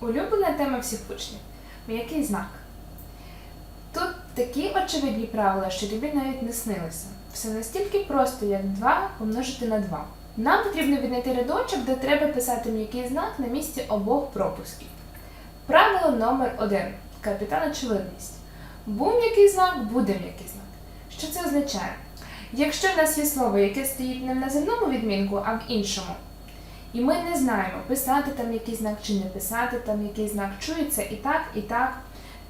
Улюблена тема всіх учнів. М'який знак. Тут такі очевидні правила, що тобі навіть не снилося. Все настільки просто, як 2 помножити на 2. Нам потрібно віднайти рядочок, де треба писати м'який знак на місці обох пропусків. Правило номер 1 Капітан очевидність. Був м'який знак, буде м'який знак. Що це означає? Якщо в нас є слово, яке стоїть не в наземному відмінку, а в іншому, і ми не знаємо, писати там який знак чи не писати там який знак, чується і так, і так,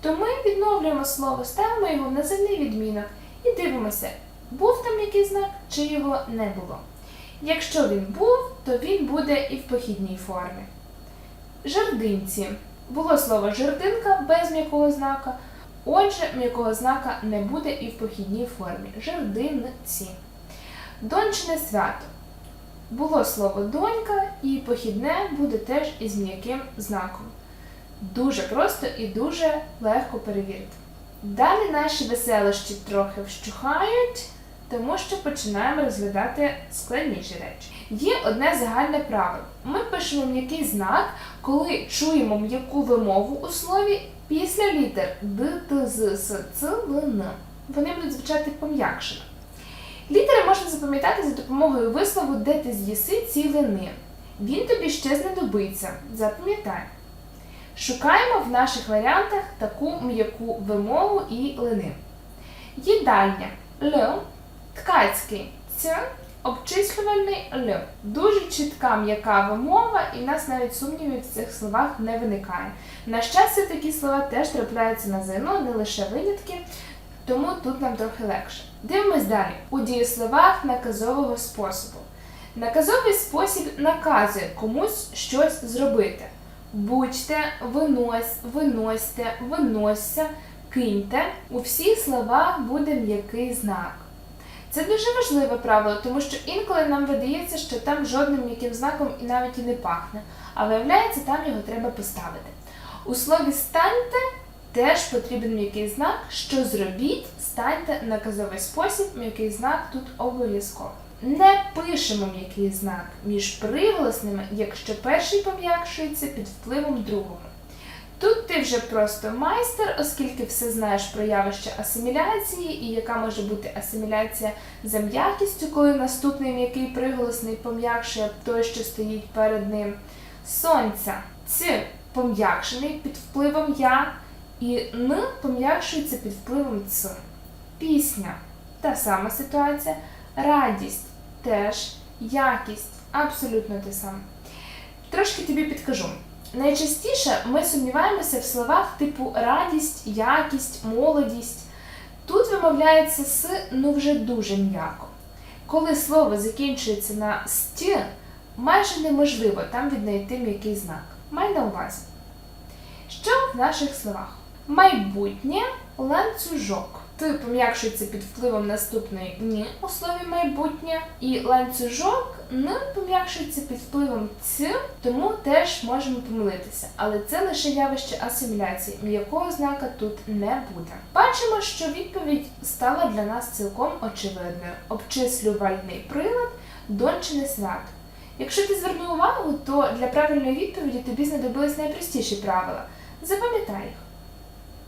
то ми відновлюємо слово, ставимо його в наземний відмінок і дивимося, був там який знак чи його не було. Якщо він був, то він буде і в похідній формі. Жердинці. Було слово жердинка без м'якого знака. Отже, м'якого знака не буде і в похідній формі. Жердинці. Дончине свято. Було слово донька, і похідне буде теж із м'яким знаком. Дуже просто і дуже легко перевірити. Далі наші веселощі трохи вщухають, тому що починаємо розглядати складніші речі. Є одне загальне правило. Ми пишемо м'який знак, коли чуємо м'яку вимову у слові після літер Д, Т, З, С, Ц, Л, Н. Вони будуть звучати пом'якшено. Літери можна запам'ятати за допомогою вислову, де ти з'їси ці лини. Він тобі ще знадобиться. Запам'ятай. Шукаємо в наших варіантах таку м'яку вимову і лини. Їдальня Л, ткацький Ц, обчислювальний Л. Дуже чітка м'яка вимова, і в нас навіть сумнівів в цих словах не виникає. На щастя, такі слова теж трапляються на ЗНО, не лише винятки, тому тут нам трохи легше. Дивимось далі. У дієсловах наказового способу. Наказовий спосіб наказує комусь щось зробити. Будьте, винось, виносьте, виносься, киньте. У всіх словах буде м'який знак. Це дуже важливе правило, тому що інколи нам видається, що там жодним м'яким знаком і навіть і не пахне, а виявляється, там його треба поставити. У слові станьте теж потрібен м'який знак, що зробіть, станьте наказовий спосіб, м'який знак тут обов'язково. Не пишемо м'який знак між приголосними, якщо перший пом'якшується під впливом другого. Тут ти вже просто майстер, оскільки все знаєш про явище асиміляції і яка може бути асиміляція за м'якістю, коли наступний м'який приголосний пом'якшує той, що стоїть перед ним. Сонця ц пом'якшений під впливом я, і н пом'якшується під впливом ц. Пісня та сама ситуація. Радість теж, якість абсолютно те саме. Трошки тобі підкажу. Найчастіше ми сумніваємося в словах типу радість, якість, молодість. Тут вимовляється с, ну вже дуже м'яко. Коли слово закінчується на ст, майже неможливо там віднайти м'який знак. Май на увазі. Що в наших словах? Майбутнє ланцюжок. Т пом'якшується під впливом наступної ні у слові майбутнє, і ланцюжок н пом'якшується під впливом ц, тому теж можемо помилитися. Але це лише явище асиміляції, м'якого знака тут не буде. Бачимо, що відповідь стала для нас цілком очевидною. Обчислювальний прилад дончине свято. Якщо ти звернув увагу, то для правильної відповіді тобі знадобились найпростіші правила. Запам'ятай їх.